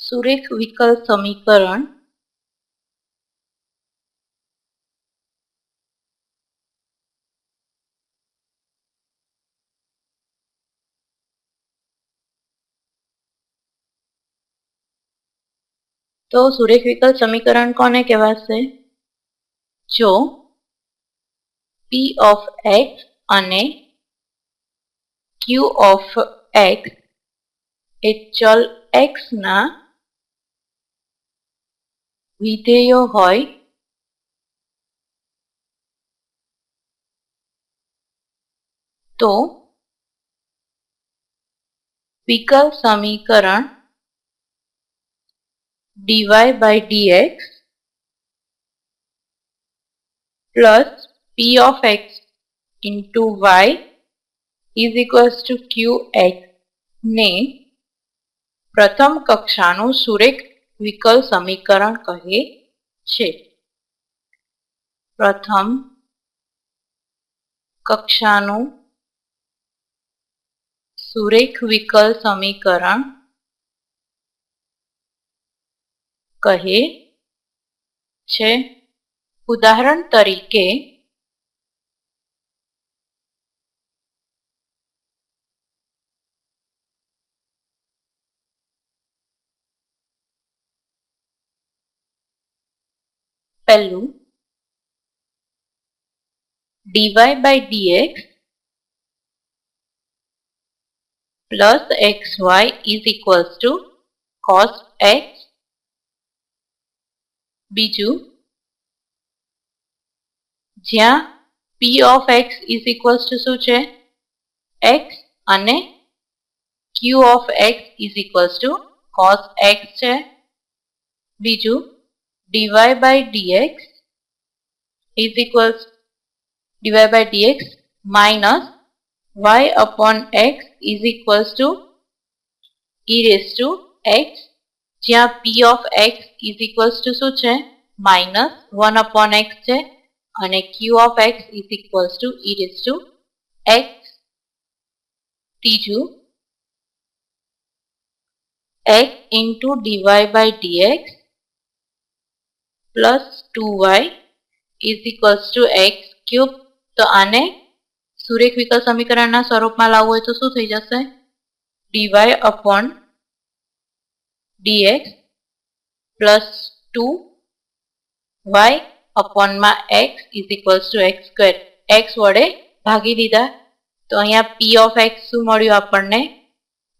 સુરેખ વિકલ સમીકરણ તો સુરેખ વિકલ સમીકરણ કોને કહેવાશે જો p ઓફ x અને q ઓફ x એ ચલ x ના বিধেয় হয় तो विकल समीकरण dy by dx plus p of x into y is equals to qx ને પ્રથમ કક્ષાનું સુરેખ विकल समीकरण कहे छे। प्रथम कक्षा सुरेख विकल समीकरण कहे छे। उदाहरण तरीके पहलू dy by dx plus xy is equals to cos x બીજું જ્યાં p of x is equals to શું છે x અને q of x is equals to cos x છે બીજું dy by dx is equals dy by dx minus y upon x is equals to e raised to x जहाँ p of x is equals to શું છે minus one upon x છે अने q of x is equals to e raised to x ત્રીજું x into dy by dx plus two y is equals to x cube તો આને સુરેખ વિકલ સમીકરણના સ્વરૂપમાં લાવવું હોય તો શું થઈ જશે d y upon d x plus two y અપોનમાં x is equals to x square x વડે ભાગી દીધા તો અહીંયા પી ઓફ એક્સ શું મળ્યું આપણને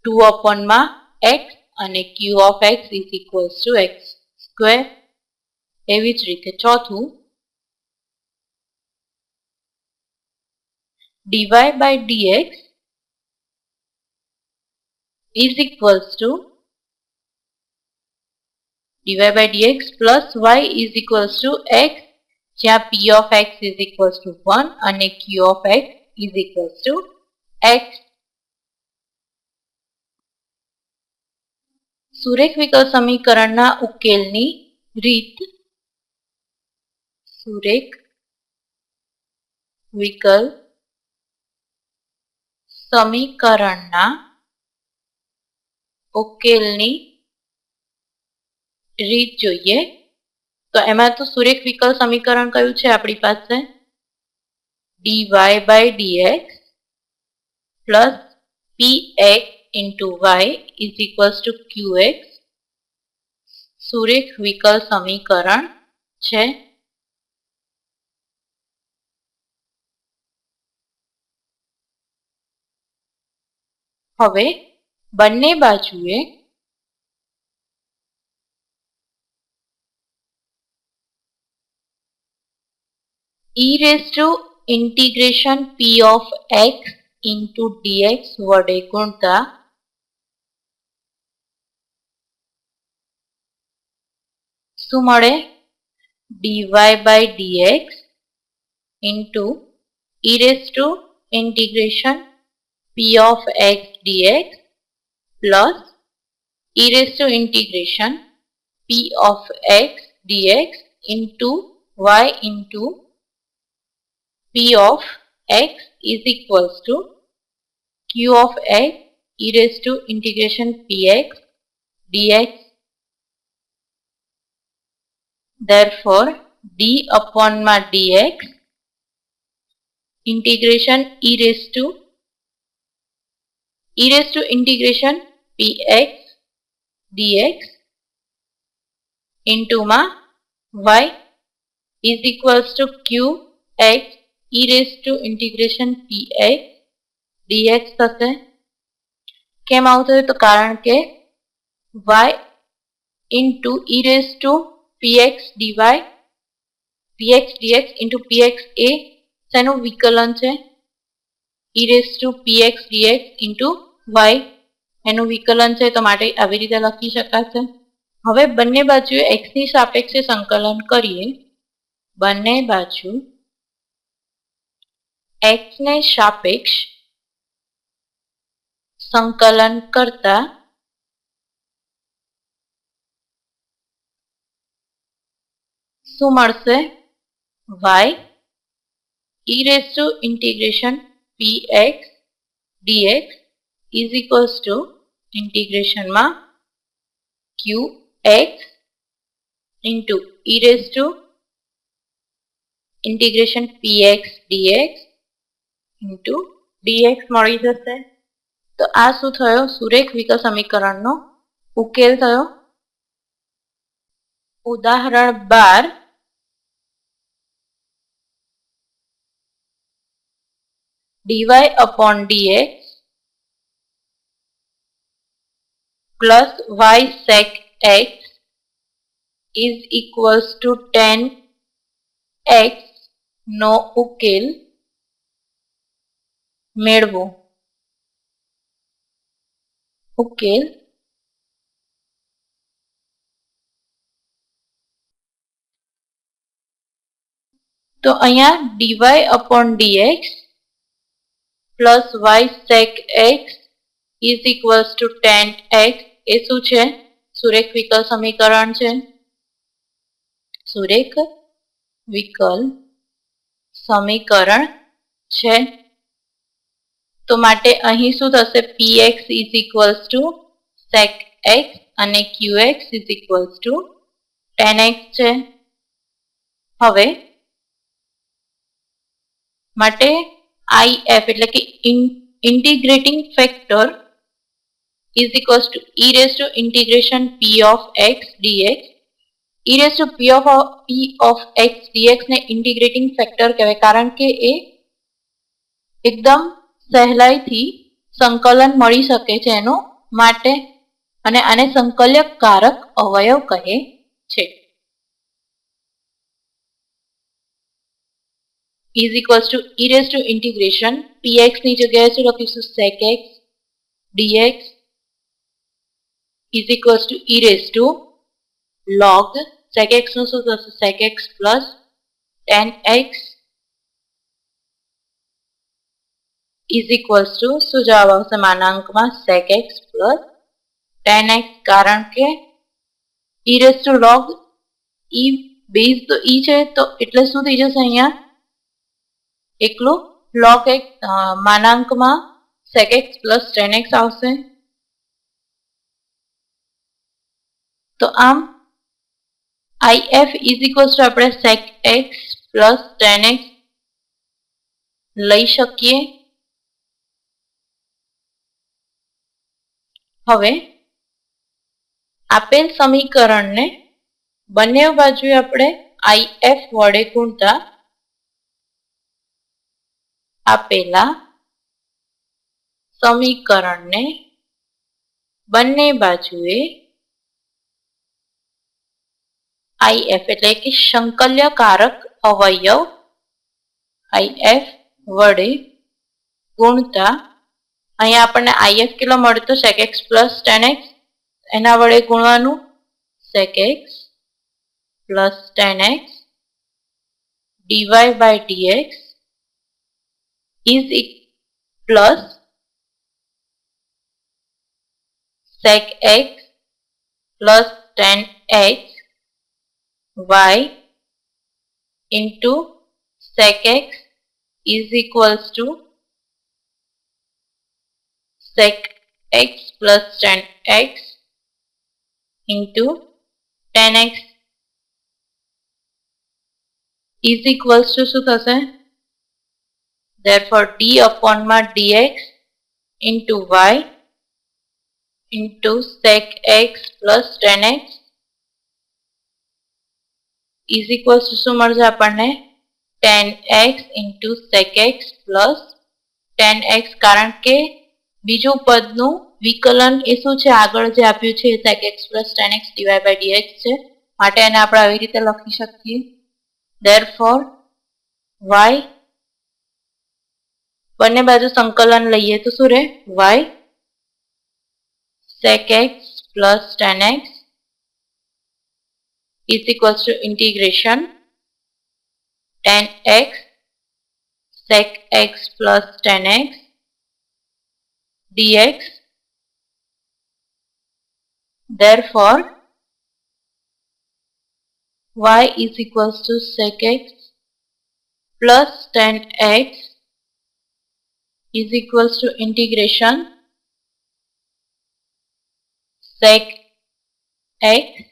ટુ અપોનમાં એક્સ અને q of x is equals to x square એવી જ રીતે ચોથું d y by d x is equals to dy by dx plus y is equals to x જ્યાં p of x is equals to 1 અને q of x is equals to x સુરેખ વિકલ સમીકરણના ઉકેલની રીત સુરેખ વિકલ સમીકરણના ઉકેલની રીત જોઈએ તો એમાં તો સુરેખ વિકલ સમીકરણ કયું છે આપણી પાસે d y by d x plus p x into y is equals to q x સુરેખ વિકલ સમીકરણ છે હવે બંને બાજુએ e raised to integration p of x into dx વડે ગુણતા શું મળે dy by dx into e raised to integration p of x dx plus e raised to integration p of x dx into y into p of x is equals to q of x e raised to integration px dx. Therefore, d upon ma dx integration e raised to e raised to integration px dx into માં y is equals to qx e raised to integration px dx થશે કેમ આવું થયું તો કારણ કે y into e raised to px dy px dx into px એ શેનું વિકલન છે e raised to px dx into y એનું વિકલન છે તો માટે આવી રીતે લખી શકાશે હવે બંને બાજુ એક્સની સાપેક્ષે સંકલન કરીએ બંને બાજુ એક્સને સાપેક્ષ સંકલન કરતા શું મળશે y e raise integration p x d x is equals to ઇન્ટિગ્રેશનમાં q x into e raise to integration p x d x into d x મળી જશે તો આ શું થયો સુરેખ વિકલ સમીકરણનો ઉકેલ થયો ઉદાહરણ બાર d y upon d x plus y sec x is equals to 10 x નો ઉકેલ મેળવો ઉકેલ તો અહીંયા d y upon d x plus y sec x is equals to ten x એ શું છે સુરેખ વિકલ સમીકરણ છે સુરેખ વિકલ સમીકરણ છે તો માટે અહીં શું થશે px = sec x અને qx = tan x છે હવે માટે if એટલે કે integrating factor is equals to e raised to integration p of x dx e raised to p of p of x dx ને ઇન્ટિગ્રેટિંગ ફેક્ટર કહેવાય કારણ કે એ એકદમ સહેલાઈથી સંકલન મળી શકે છે એનું માટે અને આને સંકલ્યક કારક અવયવ કહે છે is equals to e raised to integration px ની જગ્યાએ શું લખીશું sec x dx is equals to e raised to log sec x no so that's sec x plus tan x is equals to so jawab જવાબ આવશે ma sec x plus tan x કારણ કે e raised to log e base to e છે to એટલે શું થઈ જશે અહીંયા eklo log x manank ma sec x plus tan x આવશે તો આમ આઈએફ ઇઝ ઇક્વલ્સ ટુ આપણે sec x plus ten x લઈ શકીએ હવે આપેલ સમીકરણને બંને બાજુએ આપણે આઈએફ વડે ગુણતા આપેલા સમીકરણને બંને બાજુએ આઈએફ એટલે કે કારક અવયવ આઈએફ વડે ગુણતા અહીંયા આપણને આઈએફ કિલો મળતો sec x plus ten x એના વડે ગુણવાનું sec x plus ten x DY by dx is plus sec x plus ten x y into sec x is equals to sec x plus tan x into tan x is equals to શું therefore d upon dx into y into sec x plus tan x is equals to શું મળશે આપણને tan x into sec x plus ten x કારણ કે બીજું પદનું વિકલન એ શું છે આગળ જે આપ્યું છે એ sec x plus ten x DY by d x છે માટે એને આપણે આવી રીતે લખી શકીએ દેર ફોર વાય બંને બાજુ સંકલન લઈએ તો શું રહે y sec x plus ten x is equals to integration tan x sec x plus tan x dx. Therefore, y is equals to sec x plus tan x is equals to integration sec x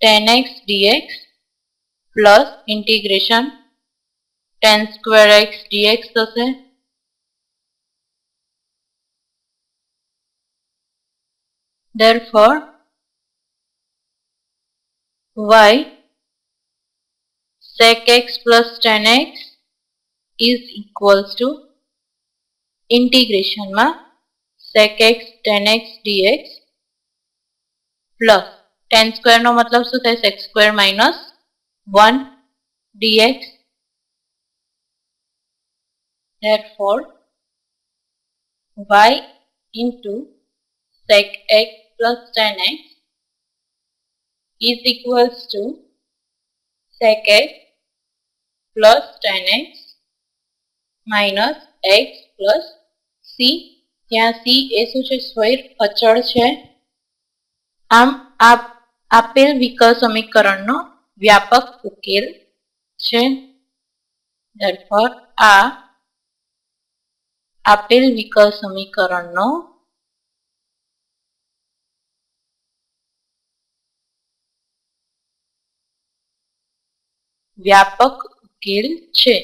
10x dx plus integration 10 square x dx. થશે therefore y sec x plus x is equals to integration માં sec x 10 x dx plus tan સ્ક્વેરનો મતલબ શું થશે x square minus one d x therefore y into sec x plus tan x is equals to sec x plus tan x minus x plus c ત્યાં c એ શું છે સ્વૈર અચળ છે આમ આ આપેલ વિકલ સમીકરણનો વ્યાપક ઉકેલ છે આ આપેલ વિકલ સમીકરણનો વ્યાપક ઉકેલ છે